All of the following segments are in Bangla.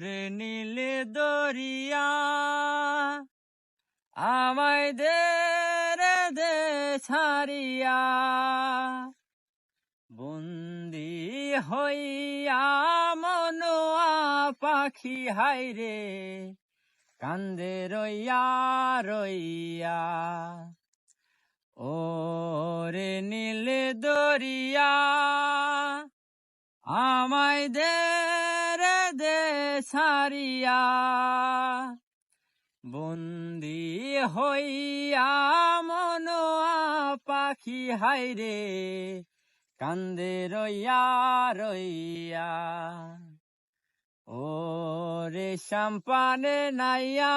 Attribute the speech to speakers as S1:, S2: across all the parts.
S1: ওরে নীল দরিয়া। আমায় দে রে দে ছাড়িয়া। বন্দি হইয়া মনোয়া পাখি হাইরে কান্দে রইয়া রইয়া। ওরে নীল দরিয়া, আমায় রে দে সারিয়া বন্দি হইয়া মনোয়া পাখি হাইরে কান্দে রইয়া রইয়া। ও রে শ্যাম্পানে নাইয়া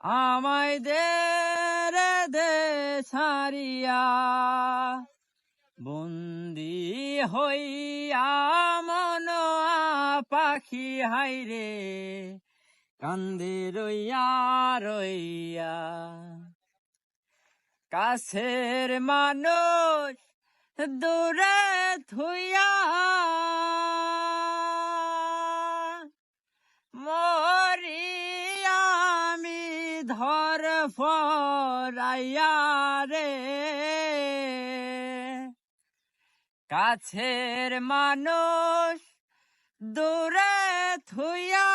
S1: আমায় দে রে দে সারিয়া বন্দি হইয়া পাখি হাইরে কান্দে রইয়া রইয়া। কাছের মানুষ দূরে থুইয়া মরি আমি ধর ফরাইয়া রে। কাছের মানুষ দূরে থুইয়া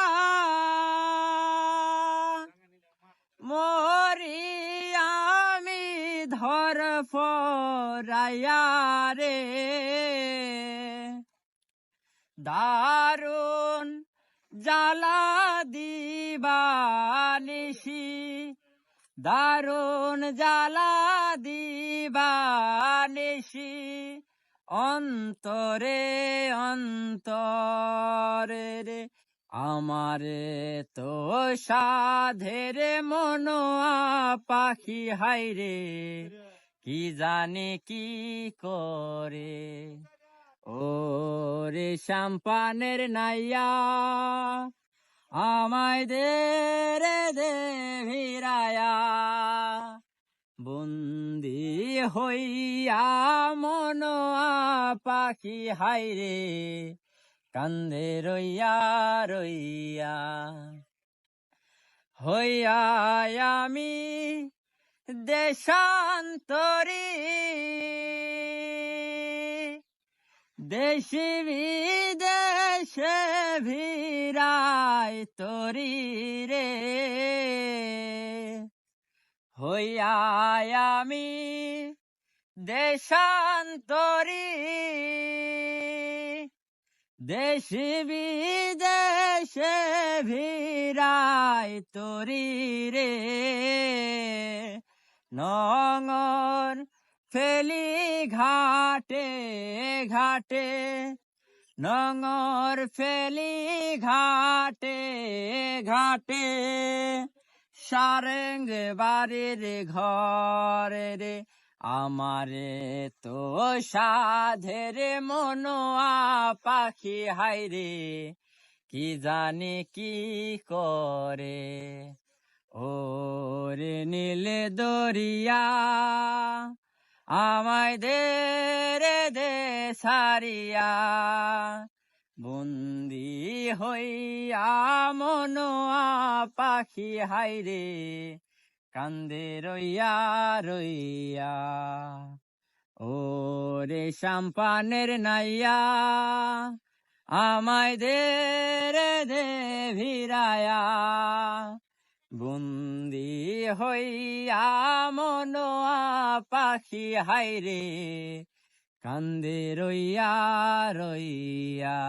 S1: মরি আমি ধর ফরাইয়া রে। দারুণ জ্বালা দিবানিসি দারুণ জ্বালা দিবানিসি অন্তরে অন্তরে রে, আমারে তো সাধের মনোয়া পাখি হাইরে কি জানে কি করে? ও রে শ্যাম্পানের নাইয়া আমায় দে রে, দে ভিরায়া বন্দি হইয়া মনোয়া পাখি হাইরে কান্দে রইয়া রইয়া। হইয়া আমি দেশান্তরী, দেশি বিদেশে ভিড়াই তরি রে। হইয়া আমি দেশান্তরী। দেশি বিদেশে ভিড়াই তরি রে। নঙর ফেলি ঘাটে ঘাটে নঙর ফেলি ঘাটে ঘাটে। সারেঙ্গ বাড়ির ঘরে রে আমারে তো সাধের মনোয়া পাখি হাইরে কি জানি কি করে? ওরে নীল দরিয়া, আমায় দে রে, দে সারিয়া। বন্দি হইয়া মনোয়া পাখি হাইরে কান্দে রইয়া। রইয়া ওরে শ্যাম্পানের নাইয়া, আমায় দে রে দে ভিরায়া বন্দি হইয়া মনোয়া পাখি হাইরে কান্দে রইয়া রইয়া।